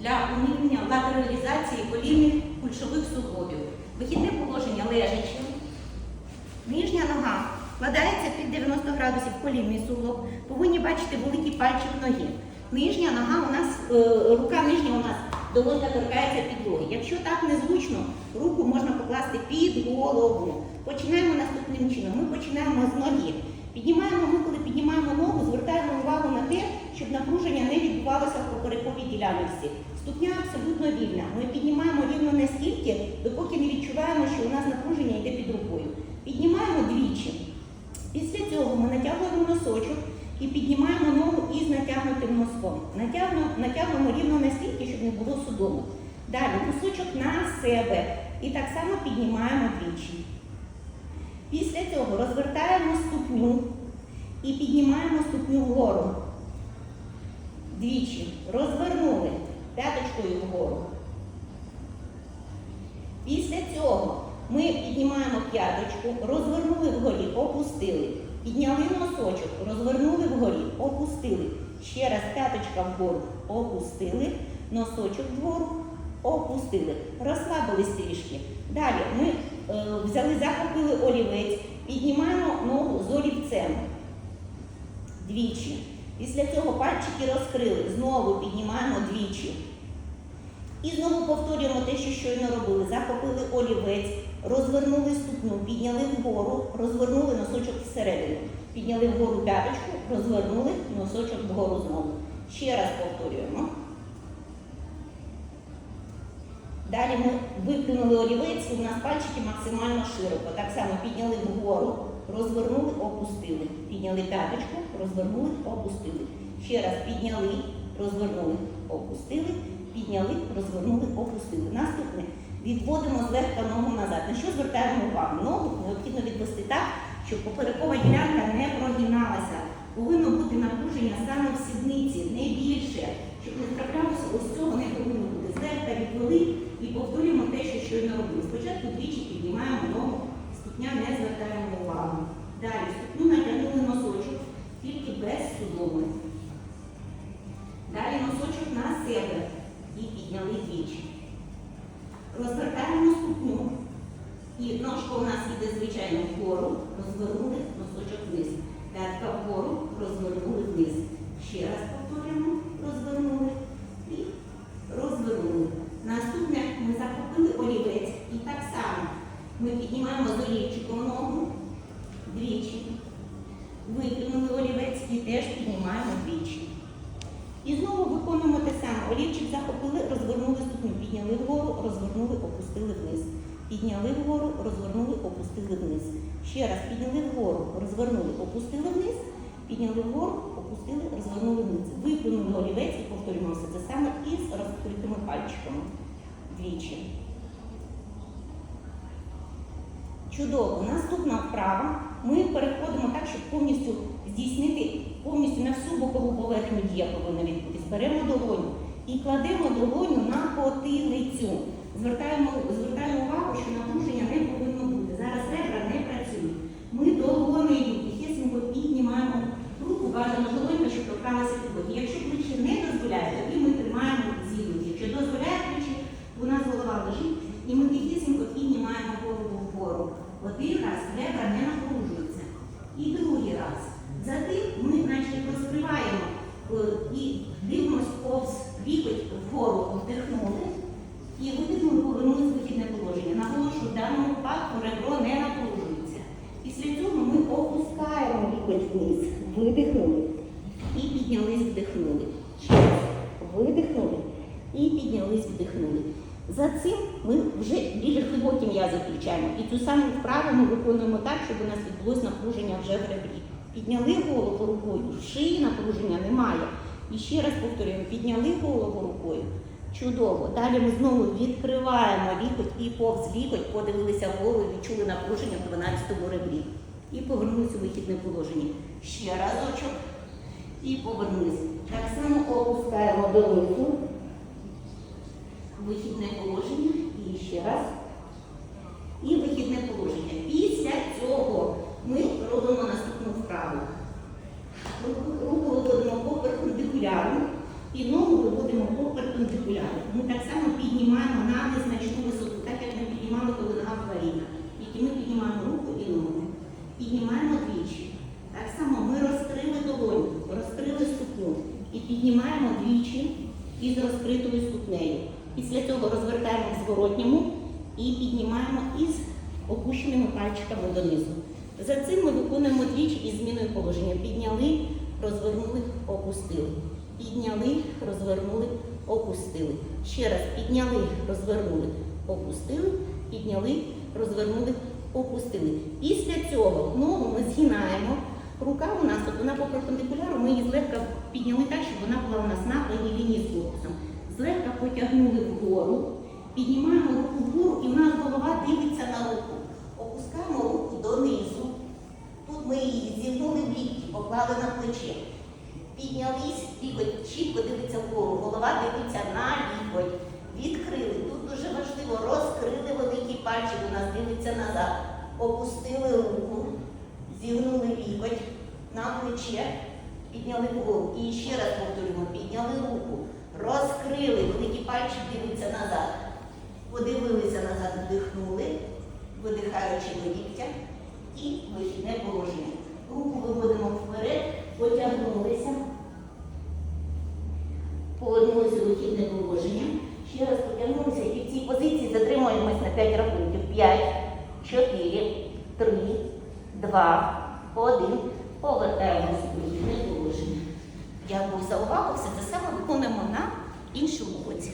для уникнення латералізації колінних кульшових суглобів. Вихідне положення лежачи. Нижня нога вкладається під 90 градусів колінний суглоб. Повинні бачити великий пальчик ноги. Нижня нога у нас, е, рука нижня у нас долонька торкається підлоги. Якщо так незручно, руку можна покласти під голову. Починаємо наступним чином. Ми починаємо з ноги. Піднімаємо, ми коли піднімаємо ногу, звертаємо увагу на те, щоб напруження не відбувалося поперековій ділянці. Ступня абсолютно вільна. Ми піднімаємо рівно настільки, допоки не відчуваємо, що у нас напруження йде під рукою. Піднімаємо двічі. Після цього ми натягуємо носочок і піднімаємо ногу із натягнутим носком. Натягну, натягуємо рівно настільки, щоб не було судому. Далі носочок на себе. І так само піднімаємо двічі. Після цього розвертаємо ступню і піднімаємо ступню вгору. Двічі. Розвернули п'яточкою вгору. Після цього ми піднімаємо п'яточку, розвернули вгорі, опустили. Підняли носочок, розвернули вгорі, опустили. Ще раз п'яточка вгору, опустили, носочок вгору, опустили. Розслабились трішки. Далі ми е, взяли, захопили олівець, піднімаємо ногу з олівцем. Двічі. Після цього пальчики розкрили. Знову піднімаємо двічі. І знову повторюємо те, що щойно робили. Захопили олівець, розвернули ступню, підняли вгору, розвернули носочок всередину. Підняли вгору п'яточку, розвернули носочок вгору знову. Ще раз повторюємо. Далі ми викинули олівець, у нас пальчики максимально широко. Так само підняли вгору, розвернули, опустили. Підняли п'яточку, розвернули, опустили. Ще раз підняли, розвернули, опустили, підняли, розвернули, опустили. Наступне відводимо злегка ногу назад. На що звертаємо увагу? Ногу необхідно відвести так, щоб поперекова ділянка не прогиналася. Повинно бути напруження саме в сідниці, не більше. Щоб не траплялося, ось цього не повинно бути. Злегка відвели і повторюємо те, що щойно робили. Спочатку двічі піднімаємо ногу, ступня не звертаємо увагу. Далі ступню натягнули носочок, тільки без судоми. Далі носочок на себе і підняли двічі. Розвертаємо ступню. І ножка у нас йде звичайно вгору, розвернули носочок вниз. П'ятка вгору, розвернули вниз. Ще раз повторюємо, розвернули і розвернули. Наступне ми захопили олівець. І так само ми піднімаємо з олівчиком ногу двічі. Викинули олівець і теж піднімаємо двічі. І знову виконуємо те саме. Олівчик захопили, розвернули ступню, підняли вгору, розвернули, опустили вниз. Підняли вгору, розвернули, опустили вниз. Ще раз підняли вгору, розвернули, опустили вниз, підняли вгору, опустили, розвернули вниз. Викинули олівець і повторюємо все це саме із розкритими пальчиками. Двічі. Чудово. Наступна вправа. Ми переходимо так, щоб повністю здійснити повністю на всю бокову поверхню дія повинна відбутись. Беремо долоню і кладемо долоню на потилицю. Звертаємо, звертаємо увагу, що напруження не повинно бути. Зараз ребра не працюють. Ми долонею тихесенько піднімаємо руку, бажано долонька, щоб торкалася підлоги. Якщо плечі не дозволяє, тоді ми тримаємо зігнуті. Якщо дозволяє плечі, у нас голова лежить, і ми тихесенько піднімаємо голову вгору. Один раз ребра не напружуються. І другий раз. Затим ми значить, розкриваємо е, і дивимося повз лікоть вгору вдихнули. І видихнули, повернули в вихідне положення. Наголошую, в даному випадку ребро не напружується. Після цього ми опускаємо вниз, видихнули і піднялись, вдихнули. Видихнули і піднялись, вдихнули. За цим ми вже більш глибокі м'язи включаємо. І цю саму вправу ми виконуємо так, щоб у нас відбулось напруження вже в ребрі. Підняли голову рукою, в шиї напруження немає. І ще раз повторюємо, підняли голову рукою. Чудово. Далі ми знову відкриваємо лікоть і повз лікоть, подивилися вгору і відчули напруження в 12-му ребрі. І повернулися у вихідне положення. Ще разочок. І повернулися. Так само опускаємо донизу. Вихідне положення. І ще раз. І вихідне положення. Після цього ми робимо наступну вправу. Руку виводимо по перпендикуляру і ногу виводимо по перпендикуляру. Ми так само піднімаємо на незначну висоту, так як ми піднімали, коли нога хворіла. Тільки ми піднімаємо руку. Піднімаємо двічі. Так само ми розкрили долоню, розкрили ступню і піднімаємо двічі із розкритою ступнею. Після цього розвертаємо в зворотньому і піднімаємо із опущеними пальчиками донизу. За цим ми виконуємо двічі із зміною положення. Підняли, розвернули, опустили. Підняли, розвернули, опустили. Ще раз підняли, розвернули, опустили, підняли, розвернули, опустили. Після цього ногу ми згинаємо. Рука у нас, от вона по перпендикуляру, ми її злегка підняли так, щоб вона була у нас на прямій лінії з корпусом. Злегка потягнули вгору, піднімаємо руку вгору і в нас голова дивиться на руку. Опускаємо руку донизу. Тут ми її зігнули в лікті, поклали на плече. Піднялись, лікоть чітко дивиться вгору, голова дивиться на лікоть. Відкрили. Тут дуже важливо, розкрили пальчик, у нас дивиться назад. Опустили руку, зігнули лікоть на плече, підняли голову. І ще раз повторюємо, підняли руку, розкрили, великий пальчик дивиться назад. Подивилися назад, вдихнули, видихаючи до ліктя і вихідне положення. Руку виводимо вперед, потягнулися, повернулися в вихідне положення. Раз і в цій позиції затримуємось на 5 рахунків. 5, 4, 3, 2, 1. Повертаємося в вихідне. Дякую за увагу. Все це саме виконуємо на іншому боці.